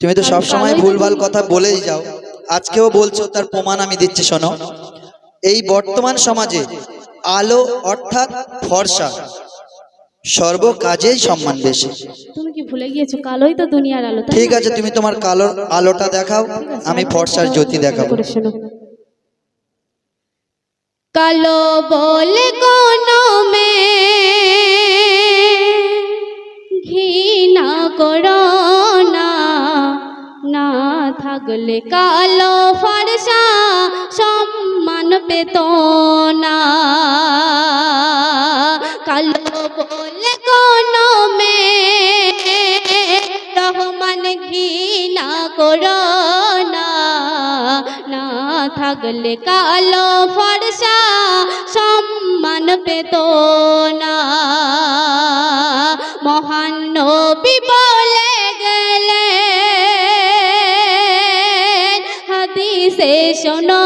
তুমি তো সব সময় ভুলভাল কথা বলেই যাও। আজকেও বলছো তার প্রমাণ আমি দিচ্ছি শোনো। এই বর্তমান সমাজে আলো অর্থাৎ ফর্সা সর্ব কাজেই সম্মান বেশি। তুমি কি ভুলে গিয়েছো? কালোই তো দুনিয়ার আলো ঠিক আছে তুমি তোমার কালো আলোটা দেখাও আমি ফর্সার জ্যোতি দেখাবো। কালো বলে কোন ঘৃণা করো না না থাকলে কালো ফর্সা সম্মান পেত না। কালো বলে কোন রহমান ঘৃণা করো না। না থাকলে কালো ফর্সা সম্মান পেত না। মহান নবী শোনো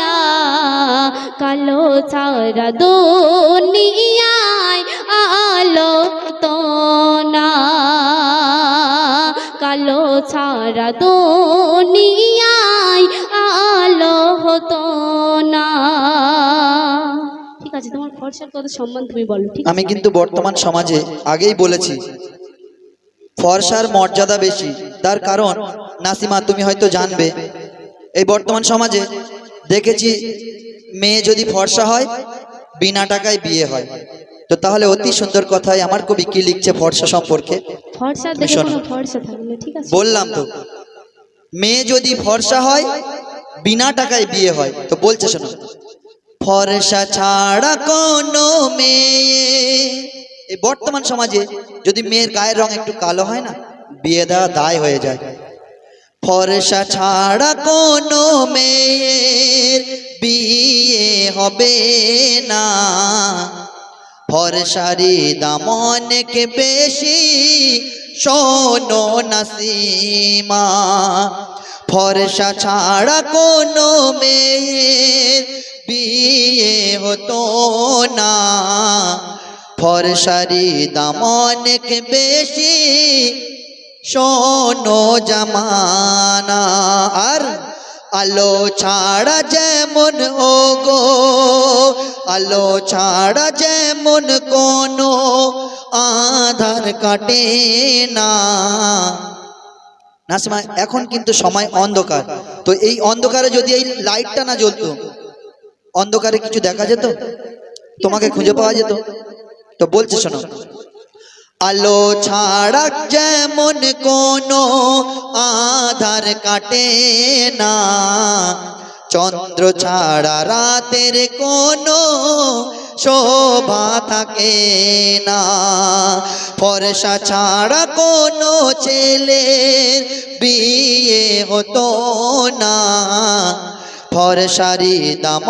না, কালো ছাড়া দুনিয়ায় আলো তো না। কালো ছাড়া দুনিয়ায় আলো হতো না। ঠিক আছে, তোমার ফর্সার কত সম্মান তুমি বলো আমি কিন্তু বর্তমান সমাজে আগেই বলেছি, ফর্সার মর্যাদা বেশি। তার কারণ, নাসিমা, তুমি হয়তো জানবে এই বর্তমান সমাজে দেখেছি মেয়ে যদি ফর্সা হয় বিনা টাকায় বিয়ে হয়। তো তাহলে অতি সুন্দর কথায় আমার কবি কি লিখছে ফর্সা সম্পর্কে? বললাম তো মেয়ে যদি ফর্সা হয় বিনা টাকায় বিয়ে হয় তো বলছে শোনো ফর্সা ছাড়া কোনো মেয়ে এই বর্তমান সমাজে যদি মেয়ের গায়ের রং একটু কালো হয় না বিয়ে দেওয়া দায় হয়ে যায়। ফর্সা ছাড়া কোনো মেয়ের বিয়ে হবে না। ফরসারি দাম অনেক বেশি, শোনো নাসিমা। ফরসা ছাড়া কোনো মেয়ের বিয়ে হতো না। ফরসারি দাম অনেক বেশি শোনো জামানা, আর আলো ছাড়া যেমন ও গো আলো ছাড়া যেমন কোনো আধার কাটে না। নাসিমা, এখন কিন্তু সময় অন্ধকার। তো এই অন্ধকারে যদি এই লাইটটা না জ্বলতো, অন্ধকারে কিছু দেখা যেত? তোমাকে খুঁজে পাওয়া যেত? তো বলছে, শোনো আলো ছাড়া যেমন কোনো আধার কাটে না। চন্দ্র ছাড়া রাতের কোনো শোভা থাকে না। ফরসা ছাড়া কোনো ছেলের বিয়ে হতো না। ফরসারি দাম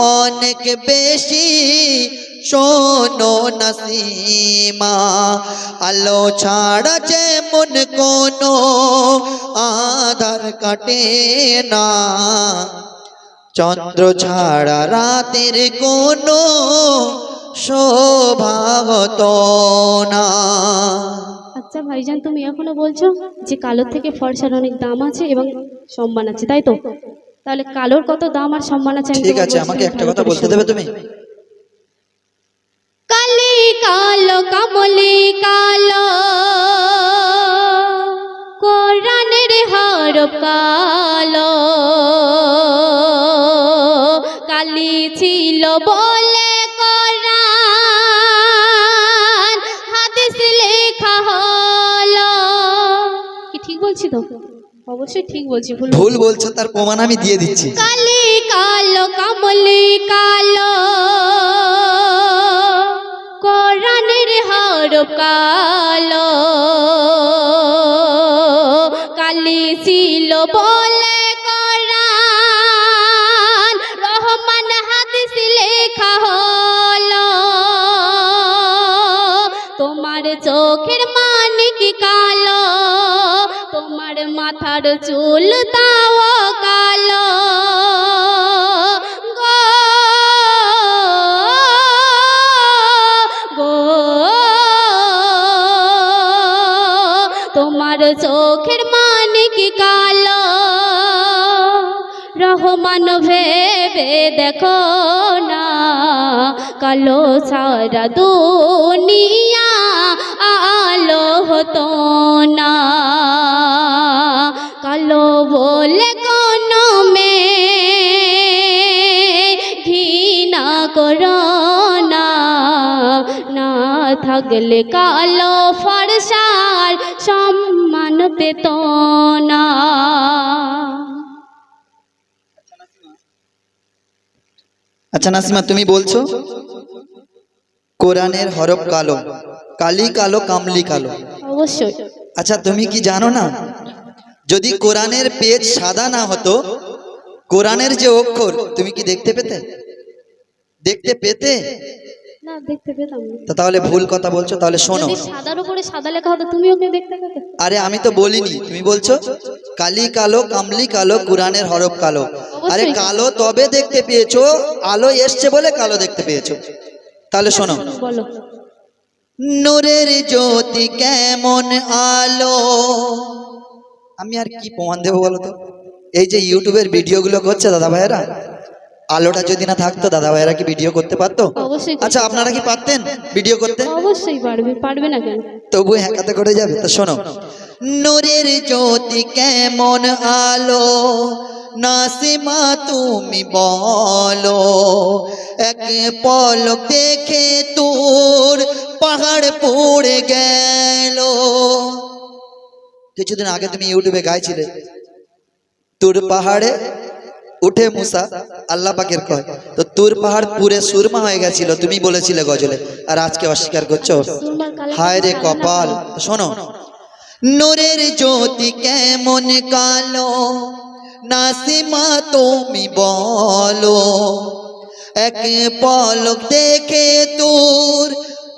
বেশি শোনো নাসিমা আলো ছাড়া যেমন কোনো আধার কাটে না। চন্দ্র ছাড়া রাতের কোনো শোভা হতো না। আচ্ছা ভাইজান তুমি এখনও বলছো যে কালোর থেকে ফর্সার অনেক দাম আছে এবং সম্মান আছে তাই তো? তাহলে কালোর কত দাম আর সম্মান আছে ঠিক আছে আমাকে একটা কথা বলতে। দেবে তুমি? কালি কামলি কালো। কোরআনের হরফ কালো। কালি ছিল বলে কোরআন হাদিস লেখা হলো। কি ঠিক বলছি তো? অবশ্যই ঠিক বলছি ভুল ভুল বলছো। তার প্রমাণ আমি দিয়ে দিচ্ছি। কালি কালো কামলি কালো। হরফ কালো। কালি ছিল বলে কোরআন রহমান হাদিস লেখা হলো। তোমার চোখের মানিক কালো, তোমার মাথার চুল তাও কালো। রহমান ভেবে দেখো না, কালো সারা দুনিয়া আলো হতো না। কালো বলে কোনো মেয়ে ঘৃণা করো না। না থাকলে কালো ফরসার সম্মান পেত না। আচ্ছা নাসিমা তুমি বলছো? কোরআনের হরফ কালো। কালি কালো কামলি কালো। অবশ্যই। আচ্ছা তুমি কি জানো না? যদি কোরআনের পেজ সাদা না হতো কোরআনের যে অক্ষর তুমি কি দেখতে পেতে? দেখতে পেতে? না দেখতে পেতাম না। তাহলে ভুল কথা বলছো তাহলে শোনো। সাদার উপরে সাদা লেখা হতো তুমিও কি দেখতে পেতে? আরে আমি তো বলিনি তুমি বলছো কালি কালো কামলি কালো কোরআনের হরফ কালো। আরে কালো তবে দেখতে পেয়েছ আলো এসছে বলে কালো দেখতে পেয়েছ। তাহলে শোনো। বলো। নূরের জ্যোতি কেমন আলো? আমি আর কি প্রমাণ দেবো বলো তো? এই যে ইউটিউবের ভিডিওগুলো করছে দাদা ভাইয়েরা আলোটা যদি না থাকতো দাদা ভাইয়েরা কি ভিডিও করতে পারতো? অবশ্যই আচ্ছা আপনারা কি পারতেন ভিডিও করতে? অবশ্যই পারবে পারবে না কেন? তবু হ্যাকাতে করে যাবে তো শোনো। নূরের জ্যোতি কেমন আলো নাসিমা তুমি বলো এক পলক দেখে তোর পাহাড় পড়ে গেল। কিছুদিন আগে তুমি ইউটিউবে গাইছিলে তোর পাহাড়ে উঠে মুসা আল্লাহ পাকের কয়, তো তোর পাহাড় পুরে সুরমা হয়ে গেছিল, তুমি বলেছিলে গজলে, আর আজকে অস্বীকার করছ? হায় রে কপাল, শোনো, নূরের জ্যোতি কেমন কালো, নাসিমা তুমি বলো, এক পলক দেখে তোর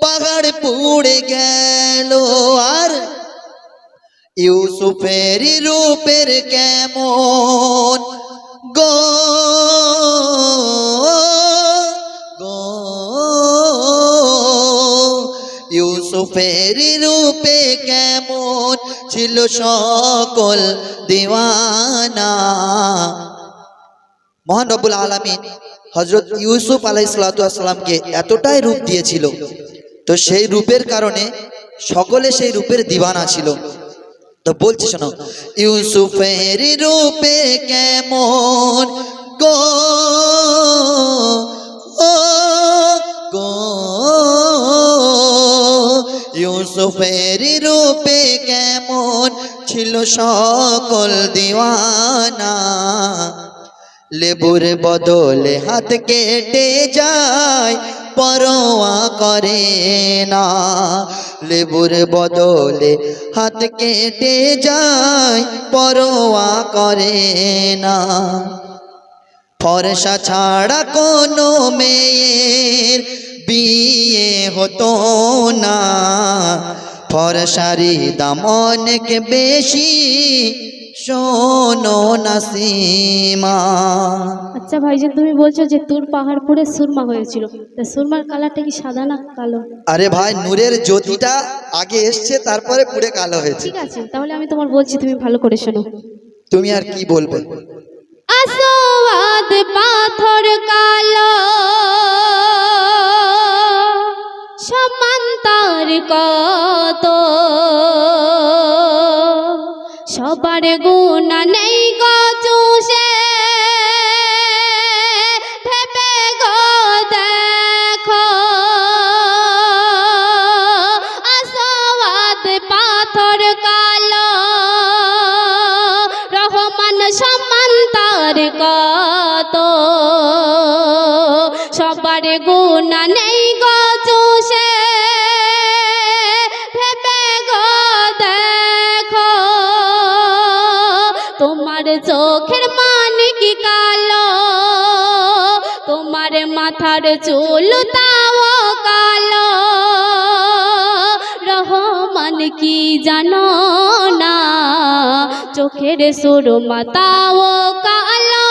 পাহাড় পুড়ে গেল, আর ইউসুফের রূপের কেমন গো ইউসুফের রূপে কেমন ছিল সকল দিওয়ানা। মহান রব্বুল আলমিন হজরত ইউসুফ আলাই সালাতামকে এতটাই রূপ দিয়েছিল। তো সেই রূপের কারণে সকলে সেই রূপের দিওয়ানা ছিল। তো বলছি শোনো, ইউসুফের রূপে কেমন গো? গো। ইউসুফের রূপে কেমন ছিল সকল দিওয়ানা? লেবুর বদলে হাত কেটে যায় পরোয়া করে না। লেবুর বদলে হাত কেটে যায়, পরোয়া করে না। ফরসা ছাড়া কোনো মেয়ের বিয়ে হতো না। ফরসারি দাম অনেক বেশি শোনো নাসিমা। আচ্ছা ভাইজান তুমি বলছো যে তোর পাহাড় পুড়ে সুরমা হয়েছিল। তা সুরমার কালারটা কি সাদা না কালো? আরে ভাই নূরের জ্যোতিটা আগে এসছে তারপরে পুরে কালো হয়েছে। ঠিক আছে তাহলে আমি তোমার বলছি তুমি ভালো করে শোনো। তুমি আর কি বলবে? আসওয়াদ পাথর কালো সমান্তর কত সবার গুণা নেই গচুষে ভেবে গো দেখো পাথর কালো, রহমান সম্মান তার কত। সবার গুণা নেই চোখের মান কি কালো? তোমার মাথার চুল তাও কালো। রহমান কি জানো না? চোখের সুর মাতাও কালো।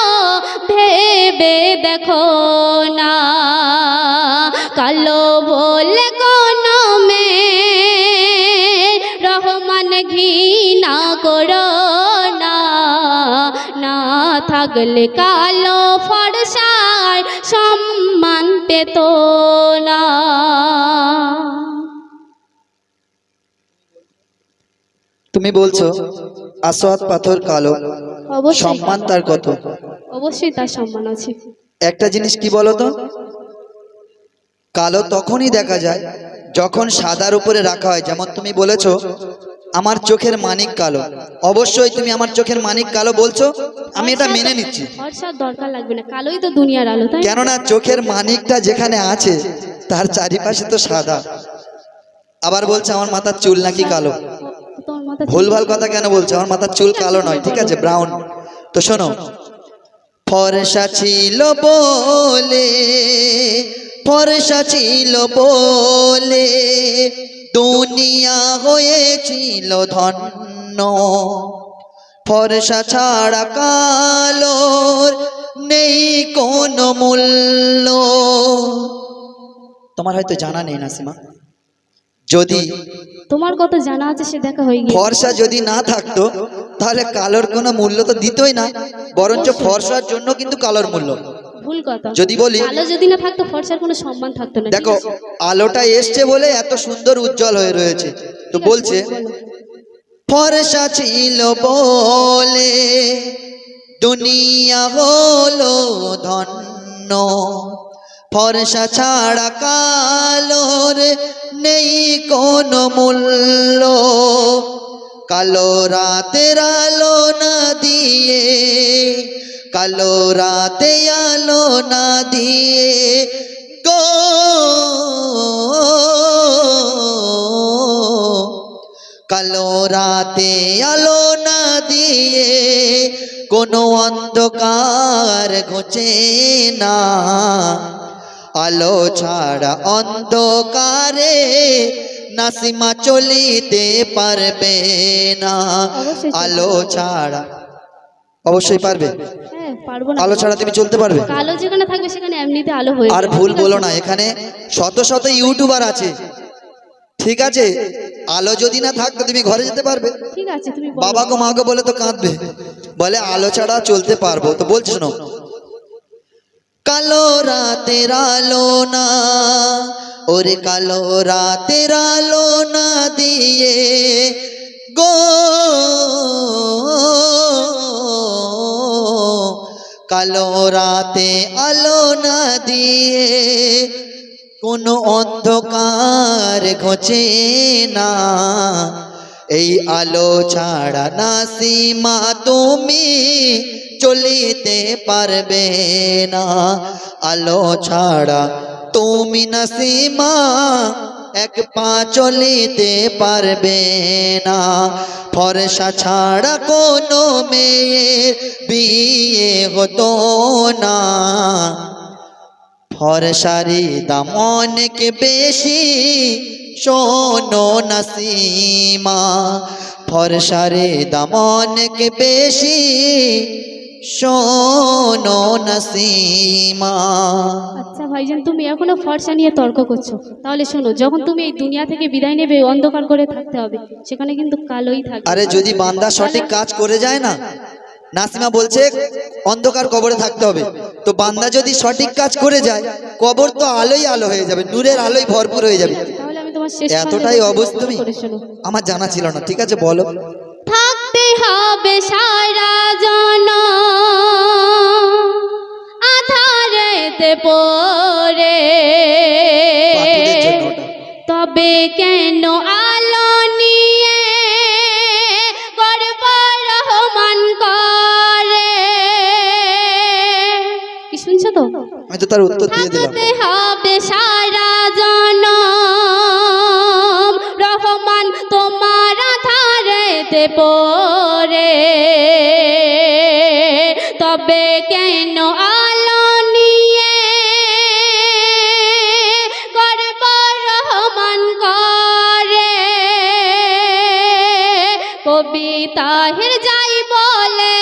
ভেবে দেখো না। কালো বলে কোনো মেয়ে রহমান ঘৃণা করো। থাকলে কালো ফরসায় সম্মান পেত না। তুমি বলছো আসোয়াদ পাথর কালো সম্মান তার কত? অবশ্যই তার সম্মান আছে। একটা জিনিস কি বলতো কালো তখনই দেখা যায় যখন সাদার উপরে রাখা হয় যেমন তুমি বলেছ আমার চোখের মানিক কালো। অবশ্যই তুমি আমার চোখের মানিক কালো বলছো আমি এটা মেনে নিচ্ছি। ফর্সার দরকার লাগবে না কালোই তো দুনিয়ার আলো তাই কেননা চোখের মানিকটা যেখানে আছে তার চারিপাশে তো সাদা। আবার বলছে আমার মাথার চুল নাকি কালো? ভুলভাল কথা কেন বলছো? আমার মাথার চুল কালো নয় ঠিক আছে ব্রাউন তো শোনো ফর্সা ছিল বলে ফর্সা ছিল বলে দুনিয়া হয়েছিল ধন্য। ফর্সা ছাড়া কালোর নেই কোনো মূল্য। তোমার হয়তো জানা নেই নাসিমা। যদি তোমার কত জানা আছে সে দেখা হয়ে গিয়ে ফর্সা যদি না থাকতো তাহলে কালোর কোনো মূল্য তো দিতই না বরঞ্চ ফর্সার জন্য কিন্তু কালোর মূল্য। ভুল কথা। যদি বলি যদি না থাকতো ফর্সার কোনো সম্মান থাকতো না দেখো আলোটা এসছে বলে এত সুন্দর উজ্জ্বল হয়ে রয়েছে। তো বলছে ফর্সা ছিল বলে দুনিয়া হলো ধন্য। ফর্সা ছাড়া কালোর নেই কোনো মূল্য। কালো রাতের আলো না দিয়ে কালো রাতে আলো না দিয়ে গো। কালো রাতে আলো না দিয়ে কোনো অন্ধকার ঘুচে না। আলো ছাড়া অন্ধকারে নাসিমা চলিতে পারবে না। আলো ছাড়া অবশ্যই পারবে। হ্যাঁ না। আলো ছাড়া তুমি চলতে পারবে। কালো যেখানে থাকবে সেখানে এমনিতে আলো হয়ে আর ভুল বলো না এখানে শত শত ইউটিউবার আছে। ঠিক আছে? আলো যদি না থাকতো তুমি ঘরে যেতে পারবে। ঠিক আছে তুমি। বাবাকে মাকে বলে তো কাঁদবে। বলে আলো ছাড়া চলতে পারব। তো বলছি শোনো কালো রাতের আলো না ওরে কালো রাতের আলো না দিয়ে গো কালো রাতে আলো না দিয়ে কোনো অন্ধকার ঘোচে না। এই আলো ছাড়া না সীমা তুমি চলিতে পারবে না। আলো ছাড়া তুমি না সীমা এক পা চলিতে পারবে না। ফরসা ছাড়া কোনো মেয়ের বিয়ে হতো না। ফরসারি দাম অনেক বেশি শোনো নাসিমা। ফরসারি দাম অনেক বেশি শোনো নাসিমা। আচ্ছা ভাইজান তুমি এখনও ফর্সা নিয়ে তর্ক করছ। তাহলে শোনো যখন তুমি এই দুনিয়া থেকে বিদায় নেবে অন্ধকার করে থাকতে হবে। সেখানে কিন্তু কালোই থাকবে। আরে যদি বান্দা সঠিক কাজ করে যায় না নাসিমা বলছে অন্ধকার কবরে থাকতে হবে। তো বান্দা যদি সঠিক কাজ করে যায় কবর তো আলোই আলো হয়ে যাবে নূরের আলোই ভরপুর হয়ে যাবে। তাহলে আমি তোমার শেষ এতটাই অবস্থ তুমি? আমার জানা ছিল না ঠিক আছে বলো। হবে সারা জন। আধারেতে বাপুদের তবে কেন আলো নিয়ে গর্ব রহমান করে? কি শুনছো তো? আমি তো তার উত্তর দিয়ে দিলাম। হবে সারা পড়ে। তবে কেন আলো নিয়ে করব রহমান করে? কবিতাহের যাই বলে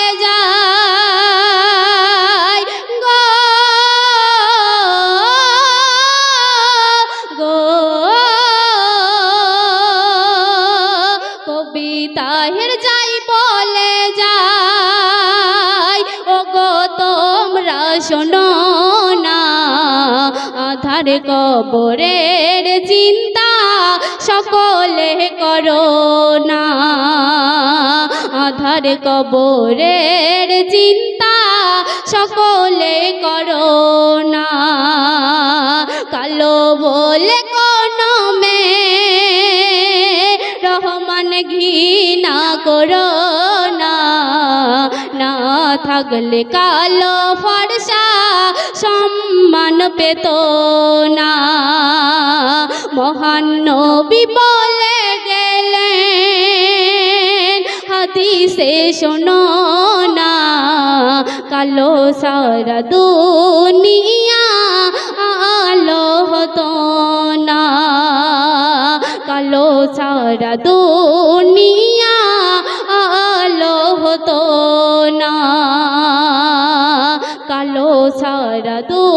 শোনো না। আধার কবরের চিন্তা সকলে করো না। আধার কবরের চিন্তা সকলে করো না। কালো বলে কোনো মেয়ে রহমান ঘৃণা করো থাকলে কালো ফর্সা সম্মান পেত না। মহান নবী বলে গেলেন, হাদিসে শোনো না, কালো সারা দুনিয়া আলো হতো না। কালো সারা দুনিয়া